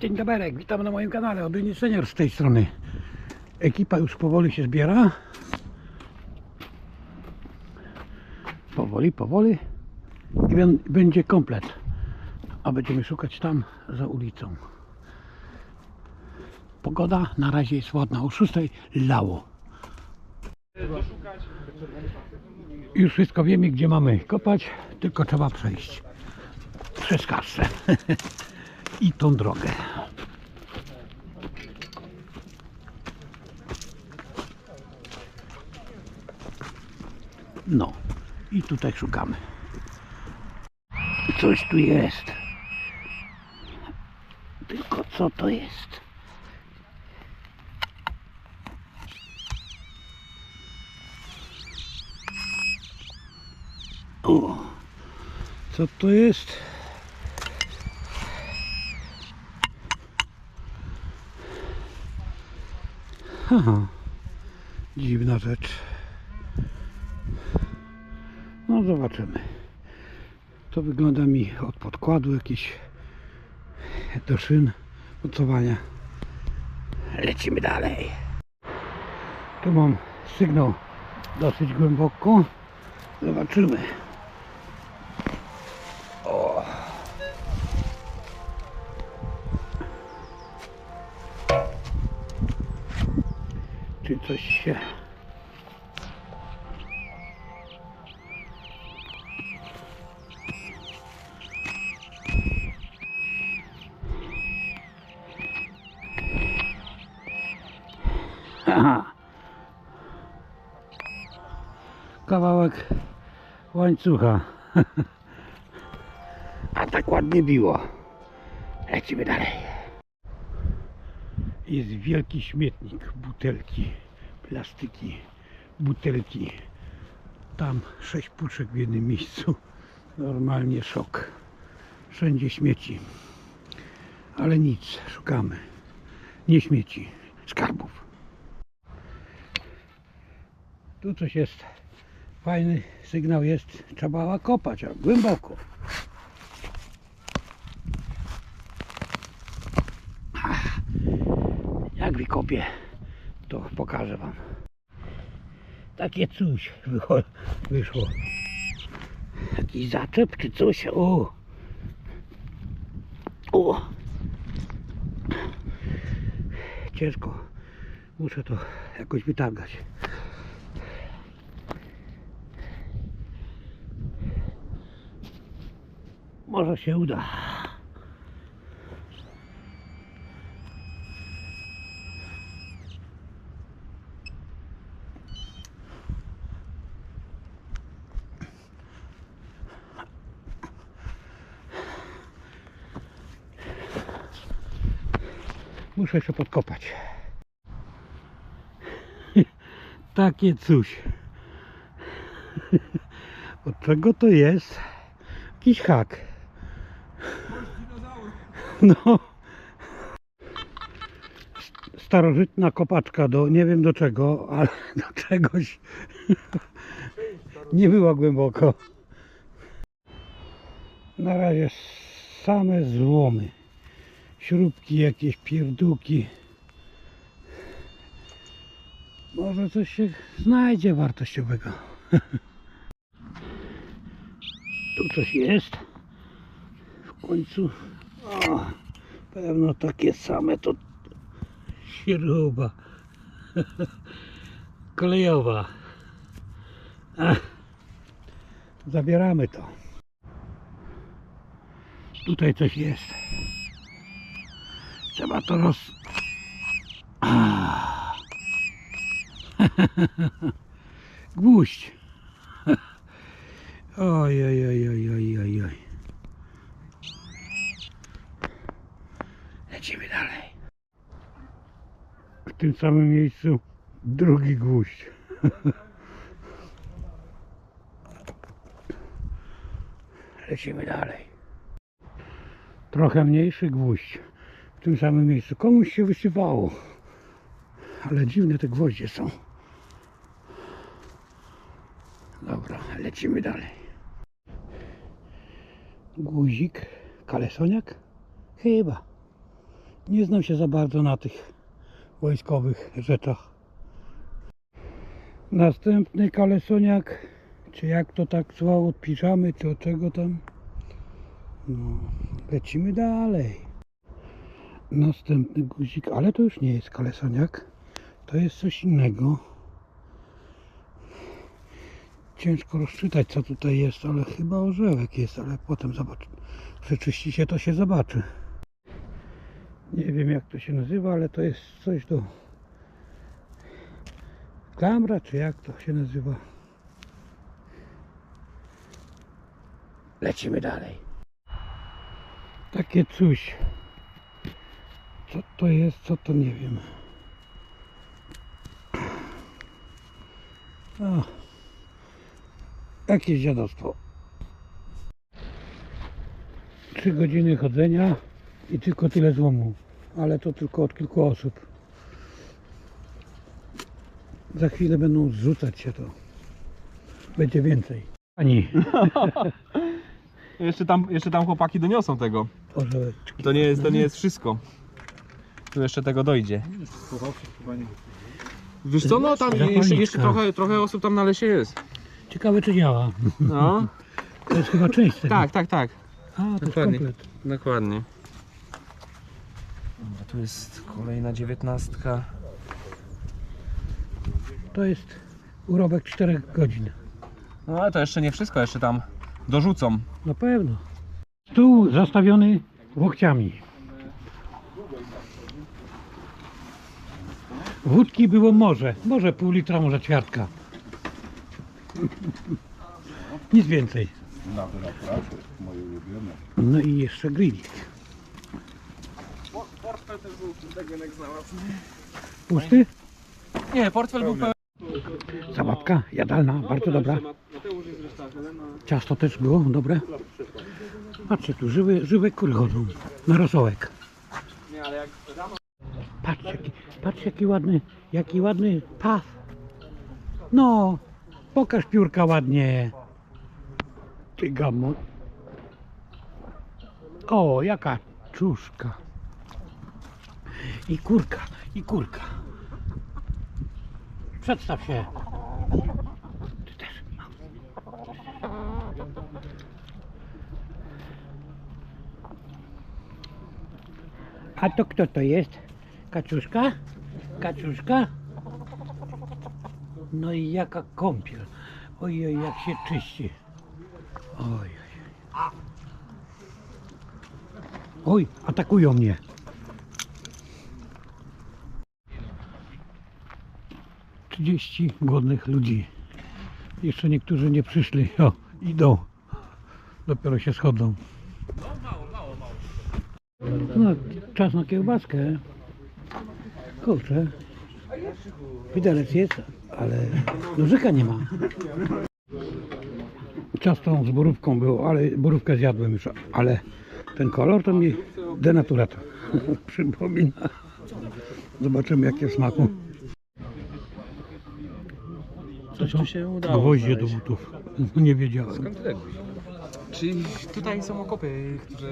Dzień dobry, witam na moim kanale, Odyni Senior z tej strony. Ekipa już powoli się zbiera. Powoli, powoli. I będzie komplet. A będziemy szukać tam za ulicą. Pogoda na razie jest ładna. O 6 lało. Już wszystko wiemy, gdzie mamy kopać, tylko trzeba przejść przez kasę i tą drogę. No i tutaj szukamy. Coś tu jest. Tylko co to jest? O, co to jest? Haha, dziwna rzecz. No zobaczymy. To wygląda mi od podkładu jakieś do szyn mocowania. Lecimy dalej. Tu mam sygnał dosyć głęboko. Zobaczymy. Czy coś się Aha. Kawałek łańcucha. A tak ładnie biło. Lecimy dalej. Jest wielki śmietnik. Butelki, plastiki, butelki. Tam sześć puszek w jednym miejscu. Normalnie szok. Wszędzie śmieci. Ale nic, szukamy. Nie śmieci, skarbów. Tu coś jest. Fajny sygnał jest. Trzeba kopać, a głęboko. Ach, Jak wykopię, to pokażę Wam. Takie coś wyszło. Jakiś zaczep czy coś. O! O! Ciężko. Muszę to jakoś wytargać. Może się uda. Muszę jeszcze podkopać. Takie coś. Od czego to jest? Jakiś hak. No. Starożytna kopaczka do nie wiem do czego, ale do czegoś. Nie było głęboko. Na razie same złomy. Śrubki jakieś, pierdółki. Może coś się znajdzie wartościowego. Tu coś jest. W końcu. O, pewno takie same to śruba. Klejowa. Zabieramy to. Tutaj coś jest. Trzeba to roz... Gwóźdź. Oj, oj, oj, oj, oj, oj, oj. Lecimy dalej. W tym samym miejscu drugi gwóźdź. Lecimy dalej. Trochę mniejszy gwóźdź. W tym samym miejscu. Komuś się wysypało. Ale dziwne te gwoździe są. Dobra, lecimy dalej. Guzik, kalesoniak? Chyba. Nie znam się za bardzo na tych wojskowych rzeczach. Następny kalesoniak, czy jak to tak zwał, od piżamy, czy od czego tam. No, lecimy dalej. Następny guzik, ale to już nie jest kalesoniak, to jest coś innego. Ciężko rozczytać co tutaj jest, ale chyba orzełek jest, ale potem zobacz. Przeczyści się to się zobaczy. Nie wiem jak to się nazywa, ale to jest coś do klamra, czy jak to się nazywa. Lecimy dalej. Takie coś. Co to jest, co to nie wiem. A, jakieś dziadostwo. Trzy godziny chodzenia i tylko tyle złomu. Ale to tylko od kilku osób. Za chwilę będą zrzucać się to. Będzie więcej. Ani Jeszcze tam, jeszcze tam chłopaki doniosą tego. To nie jest, to nie jest wszystko. Tu jeszcze tego dojdzie. Wiesz co, no tam jeszcze, jeszcze trochę, trochę osób tam na lesie jest. Ciekawe czy działa. No, To jest chyba część tego. tak, tak, tak. A, to jest Dokładnie. komplet. Dokładnie. Dobra, tu jest kolejna dziewiętnastka. To jest urobek 4 godzin. No ale to jeszcze nie wszystko, jeszcze tam dorzucą. Na pewno. Stół zastawiony łokciami. Wódki było morze. Może pół litra, może ćwiartka. Nic więcej. No i jeszcze grillik. Pusty? Nie, portfel był pełen. Zabawka jadalna, bardzo dobra. Ciasto też było dobre. Patrzcie tu, żywe, żywe kury chodzą na rosołek. Nie, ale jak Patrz jaki, patrz jaki ładny, jaki ładny pas. No, pokaż piórka ładnie. Ty gamo. O, jaka czuszka. I kurka, i kurka. Przedstaw się. Ty też. A to kto to jest? Kaczuszka? Kaczuszka? No i jaka kąpiel. Ojej, jak się czyści. Oj. oj. Oj, atakują mnie. Trzydzieści głodnych ludzi. Jeszcze niektórzy nie przyszli. O, idą. Dopiero się schodzą. No, czas na kiełbaskę. Kurczę. Widelec jest, ale nożyka nie ma. Ciasto z borówką było, ale borówkę zjadłem już, ale ten kolor to mi denaturator przypomina. Zobaczymy jakie w smaku. Coś tu się udało Gwoździe do butów. No, Nie wiedziałem. Czyli tutaj są okopy, które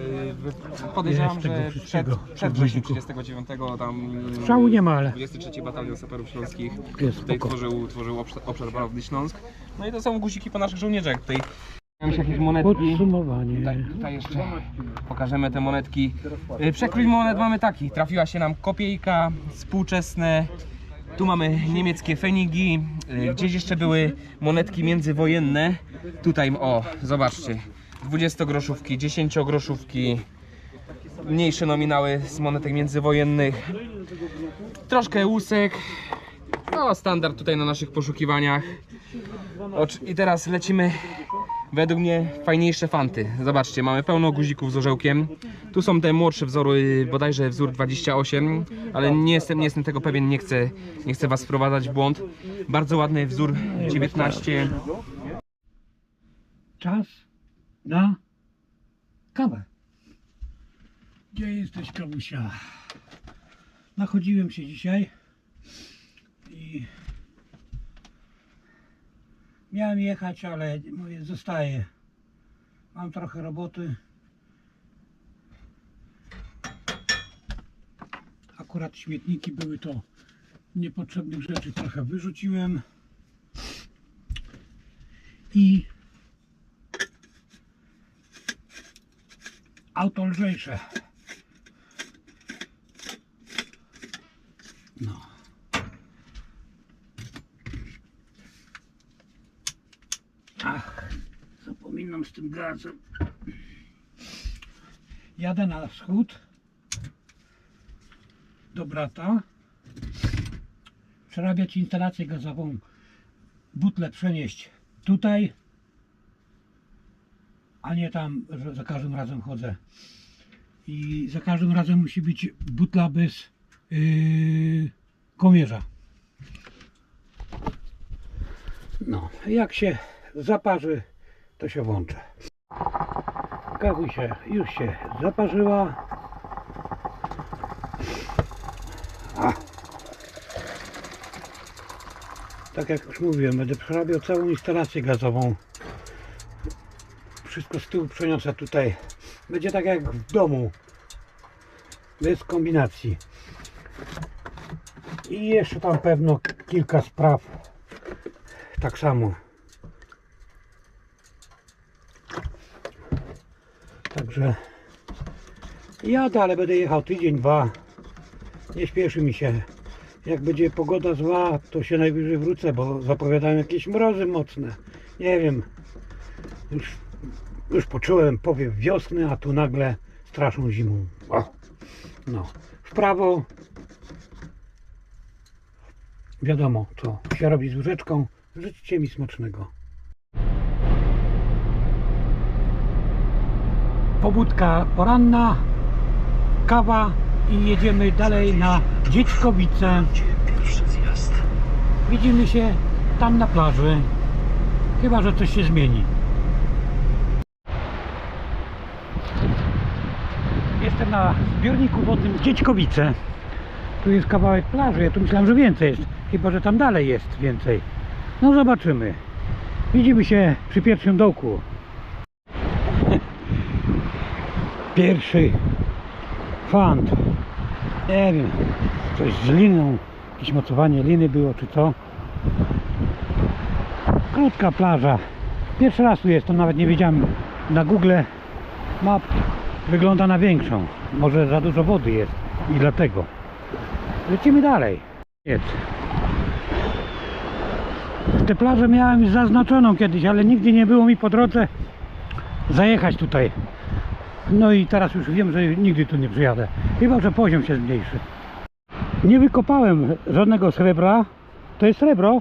podejrzewam, Jest tego że przed, wszystkiego, przed od wrześniem guzików. 39 tam Strzału nie ma, ale 23 Batalion Saperów Śląskich jest tutaj spoko. tworzył, tworzył obszar, obszar Barowny Śląsk. No i to są guziki po naszych żołnierzach tutaj. Mam się jakieś monetki. Podsumowanie. Tutaj, tutaj jeszcze pokażemy te monetki. Y, Przekrój monet mamy taki. Trafiła się nam kopiejka, współczesne. Tu mamy niemieckie fenigi. Y, Gdzieś jeszcze były monetki międzywojenne. Tutaj, o, zobaczcie. 20-groszówki, 10-groszówki. Mniejsze nominały z monetek międzywojennych. Troszkę łusek. No, standard tutaj na naszych poszukiwaniach. I teraz lecimy według mnie fajniejsze fanty. Zobaczcie, mamy pełno guzików z orzełkiem. Tu są te młodsze wzory, bodajże wzór 28, ale nie jestem, nie jestem tego pewien, nie chcę, nie chcę was wprowadzać w błąd. Bardzo ładny wzór 19. Czas na kawę. Gdzie jesteś, kawusia? Nachodziłem się dzisiaj i miałem jechać, ale mówię, zostaję. Mam trochę roboty. akurat śmietniki były to niepotrzebnych rzeczy trochę wyrzuciłem. I auto lżejsze. No. Ach, zapominam z tym gazem. Jadę na wschód do brata. Przerabiać instalację gazową. Butlę przenieść tutaj, a nie tam, za każdym razem chodzę. I za każdym razem musi być butla bez yy, kołnierza. No, jak się zaparzy, to się włączę. Kawy się już się zaparzyła. A. Tak jak już mówiłem, będę przerabiał całą instalację gazową. Wszystko z tyłu przeniosę tutaj. Będzie tak jak w domu. Bez kombinacji. I jeszcze tam pewno kilka spraw. Tak samo. Także jadę, ale będę jechał tydzień, dwa. Nie śpieszy mi się. Jak będzie pogoda zła, to się najwyżej wrócę, bo zapowiadają jakieś mrozy mocne. Nie wiem. Już, już poczułem powiew wiosny, a tu nagle straszną zimą. O. No. W prawo. Wiadomo, co się robi z łyżeczką. Życzcie mi smacznego. pobudka poranna, kawa i jedziemy dalej na Dziećkowice. Widzimy się tam na plaży. Chyba, że coś się zmieni. Jestem na zbiorniku wodnym Dziećkowice. Tu jest kawałek plaży. Ja tu myślałem, że więcej jest. Chyba, że tam dalej jest więcej. No zobaczymy. Widzimy się przy pierwszym dołku. pierwszy fant. Nie wiem, coś z liną, jakieś mocowanie liny było czy co. Krótka plaża. Pierwszy raz tu jest, to nawet nie wiedziałem na Google Map wygląda na większą. Może za dużo wody jest i dlatego. Lecimy dalej. Tę plażę miałem zaznaczoną kiedyś, ale nigdy nie było mi po drodze zajechać tutaj. No i teraz już wiem, że nigdy tu nie przyjadę. Chyba, że poziom się zmniejszy. Nie wykopałem żadnego srebra. To jest srebro.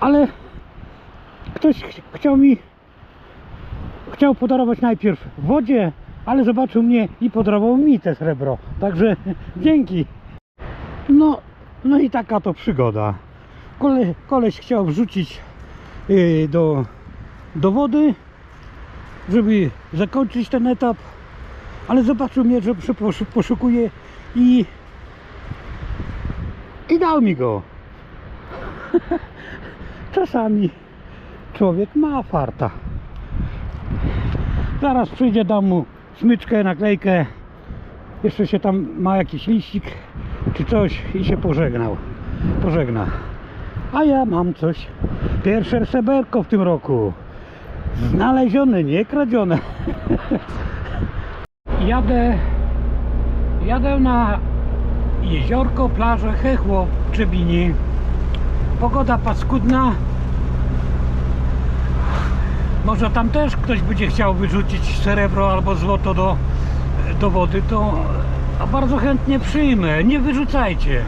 Ale ktoś ch- chciał mi chciał podarować najpierw wodzie, ale zobaczył mnie i podarował mi te srebro. Także dzięki. No, no i taka to przygoda. Kole, koleś chciał wrzucić yy, do, do wody żeby zakończyć ten etap, ale zobaczył mnie, że poszu- poszukuje i i dał mi go. Czasami człowiek ma farta. Zaraz przyjdzie, dam mu smyczkę, naklejkę. Jeszcze się tam ma jakiś liścik czy coś i się pożegnał. Pożegna. A ja mam coś. Pierwsze seberko w tym roku. Znalezione, nie kradzione. jadę, jadę na jeziorko, plażę Hechło w Trzebini. Pogoda paskudna. Może tam też ktoś będzie chciał wyrzucić srebro albo złoto do, do wody, to bardzo chętnie przyjmę. Nie wyrzucajcie.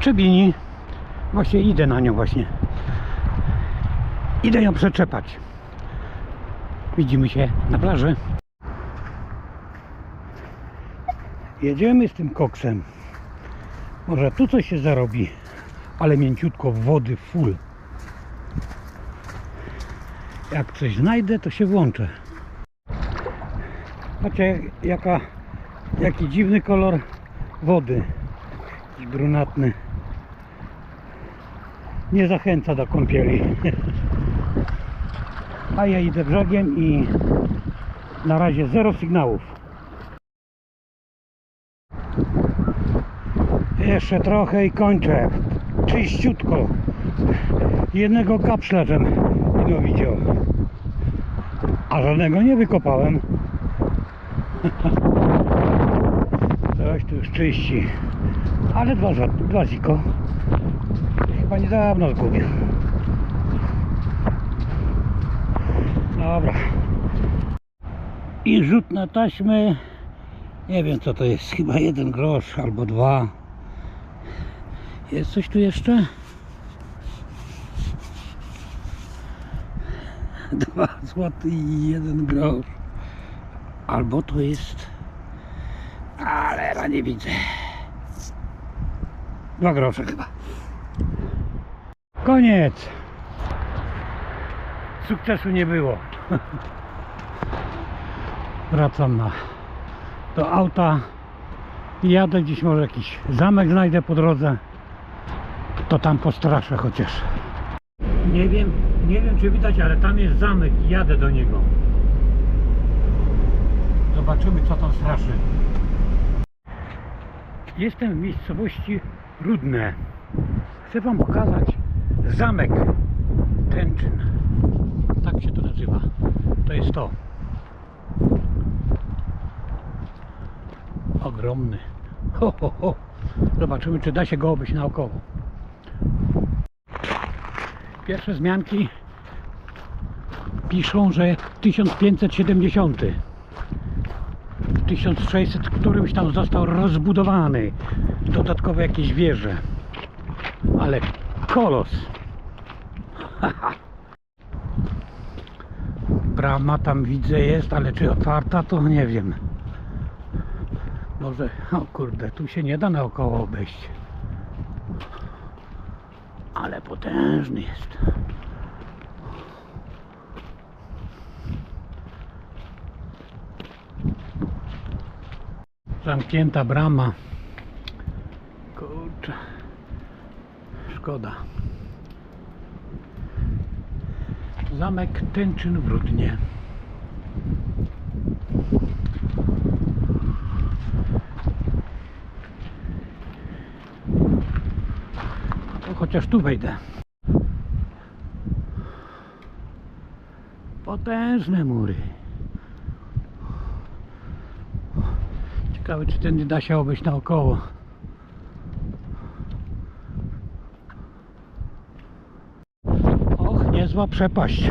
Trzebini właśnie idę na nią właśnie idę ją przeczepać widzimy się na plaży jedziemy z tym koksem może tu coś się zarobi ale mięciutko wody full jak coś znajdę to się włączę Patrzcie jaka Jaki dziwny kolor wody. Jakiś brunatny. nie zachęca do kąpieli. A ja idę brzegiem i na razie zero sygnałów. Jeszcze trochę i kończę. Czyściutko. Jednego kapszla żem no widział. A żadnego nie wykopałem. Coś tu już czyści. Ale dwa, dwa ziko. Chyba niedawno zgubił. Dobra. I rzut na taśmę. Nie wiem co to jest. Chyba jeden grosz albo dwa. Jest coś tu jeszcze? Dwa złoty i jeden grosz. Albo to jest... Ale ja nie widzę. Dwa grosze chyba. Koniec. Sukcesu nie było. Wracam na do auta jadę gdzieś może jakiś zamek znajdę po drodze. To tam postraszę chociaż. Nie wiem, nie wiem czy widać, ale tam jest zamek i jadę do niego. Zobaczymy co tam straszy. Jestem w miejscowości Rudne. Chcę Wam pokazać zamek Tęczyn. Tak się to nazywa. To jest to. Ogromny. Ho, ho, ho. Zobaczymy, czy da się go obejść naokoło. Pierwsze zmianki piszą, że 1570. W 1600 którymś tam został rozbudowany. Dodatkowe jakieś wieże. Ale kolos. Brama tam widzę jest, ale czy otwarta to nie wiem. Może, o kurde, tu się nie da naokoło obejść. Ale potężny jest. Zamknięta brama. Kurczę. Szkoda. Zamek Tęczyn w Rudnie. Chociaż tu wejdę. Potężne mury. Ciekawe, czy ten nie da się obejść naokoło. Och, niezła przepaść.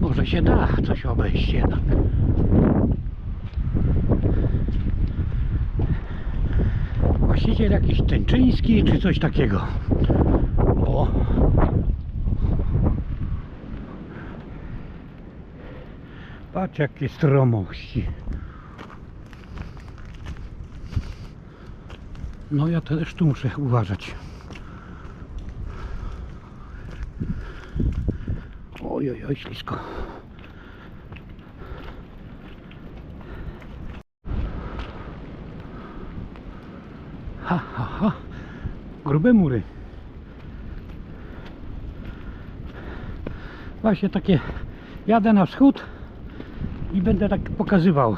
Może się da coś obejść jednak. Właściciel jakiś tęczyński czy coś takiego. O. Patrz jakie stromości. No ja też tu muszę uważać. Oj, oj, oj, ślisko. Ha, ha, ha. Grube mury. Właśnie takie jadę na wschód i będę tak pokazywał.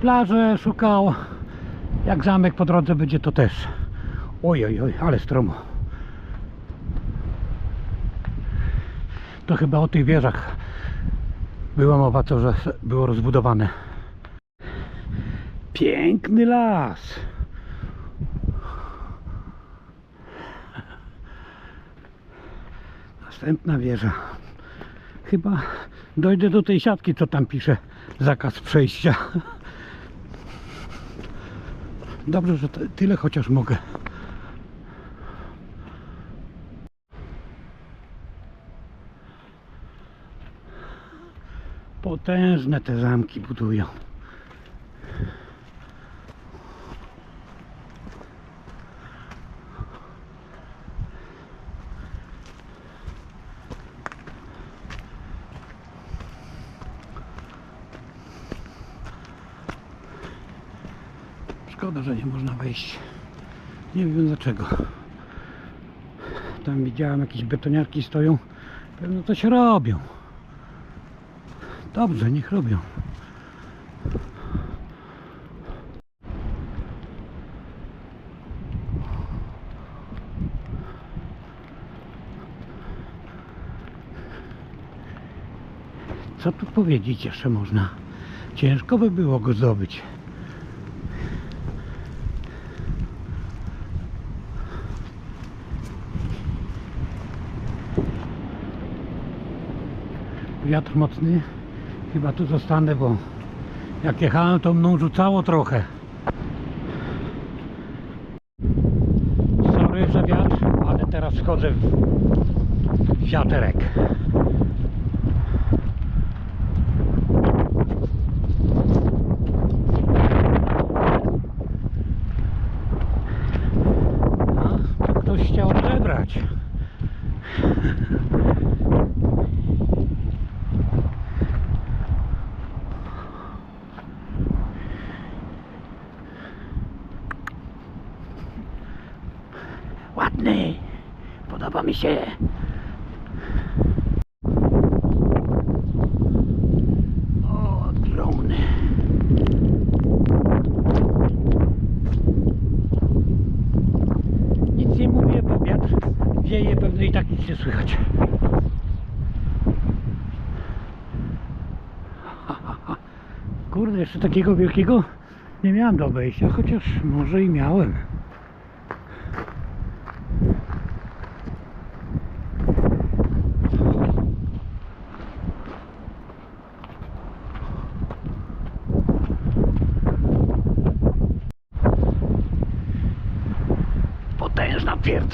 Plażę szukał. Jak zamek po drodze będzie to też. Oj, oj, oj, ale stromo. To chyba o tych wieżach była mowa, co że było rozbudowane. Piękny las. Następna wieża. Chyba dojdę do tej siatki, co tam pisze zakaz przejścia. Dobrze, że tyle chociaż mogę. Potężne te zamki budują. Szkoda, że wejść. Nie wiem dlaczego. Tam widziałem jakieś betoniarki stoją. Pewno coś robią. Dobrze, niech robią. Co tu powiedzieć jeszcze można? Ciężko by było go zdobyć. Wiatr mocny. Chyba tu zostanę, bo jak jechałem to mną rzucało trochę. Sorry za wiatr, ale teraz wchodzę w wiaterek. A, to ktoś chciał odebrać. Ładny. Mi się. O, nie mówię, bo wiatr wieje, pewno i tak nic nie słychać. Kurde, jeszcze takiego wielkiego nie miałem do obejścia, chociaż może i miałem.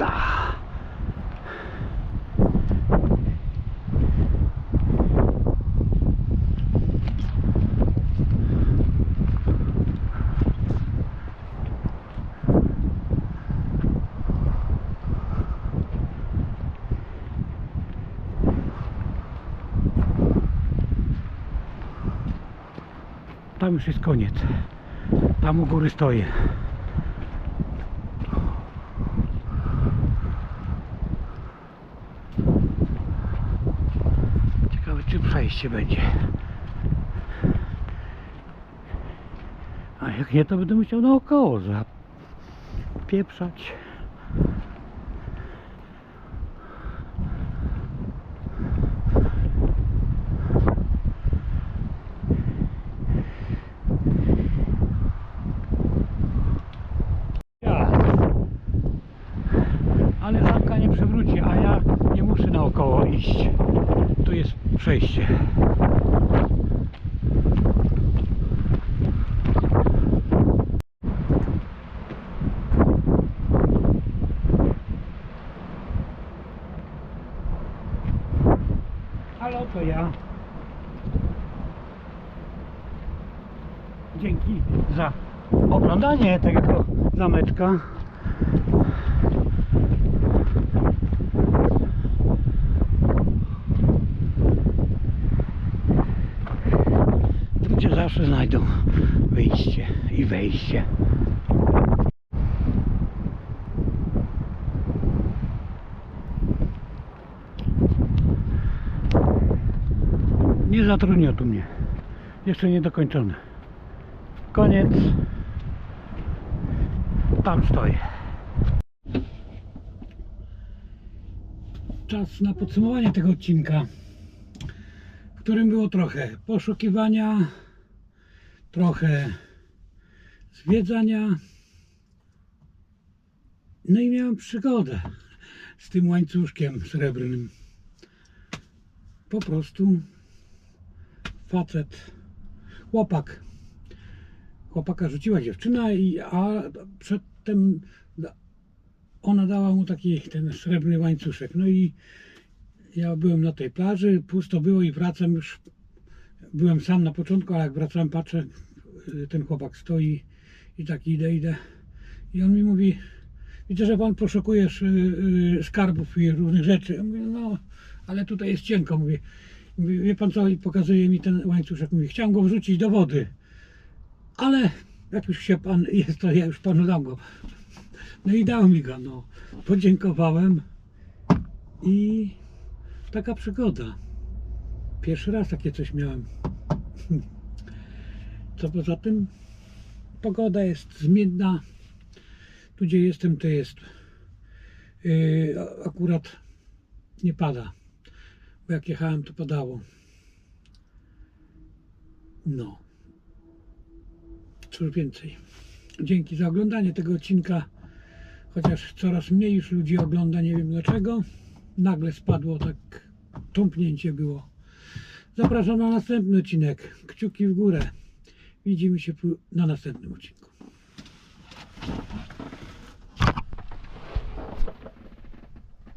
Twierdza. Tam już jest koniec. Tam u góry stoję. Ciekawe czy przejście będzie. A jak nie to będę musiał naokoło zapieprzać. Ja. Ale zamka nie przewróci, a ja nie muszę naokoło iść. Tu jest przejście. Halo, to ja. Dzięki za oglądanie tego zameczka. Ludzie zawsze znajdą wyjście i wejście. Nie zatrudnią tu mnie. Jeszcze nie dokończone. Koniec. Tam stoję. Czas na podsumowanie tego odcinka, w którym było trochę poszukiwania, trochę zwiedzania. No i miałem przygodę z tym łańcuszkiem srebrnym. Po prostu facet, chłopak, chłopaka rzuciła dziewczyna, i, a przedtem ona dała mu taki ten srebrny łańcuszek. No i ja byłem na tej plaży, pusto było i wracam już. Byłem sam na początku, ale jak wracałem, patrzę, y, ten chłopak stoi i tak idę, idę. I on mi mówi, widzę, że pan poszukujesz y, skarbów i różnych rzeczy. Ja mówię, no, ale tutaj jest cienko. Mówię, wie pan co, pokazuje mi ten łańcuszek. Mówi, chciałem go wrzucić do wody, ale jak już się pan jest, to ja już panu dam go. No i dał mi go, no. Podziękowałem i taka przygoda. Pierwszy raz takie coś miałem. Co poza tym, pogoda jest zmienna. Tu gdzie jestem, to jest yy, akurat nie pada. Bo jak jechałem, to padało. No. Cóż więcej. Dzięki za oglądanie tego odcinka. Chociaż coraz mniej już ludzi ogląda, nie wiem dlaczego. Nagle spadło tak, tąpnięcie było. Zapraszam na następny odcinek. Kciuki w górę. Widzimy się na następnym odcinku.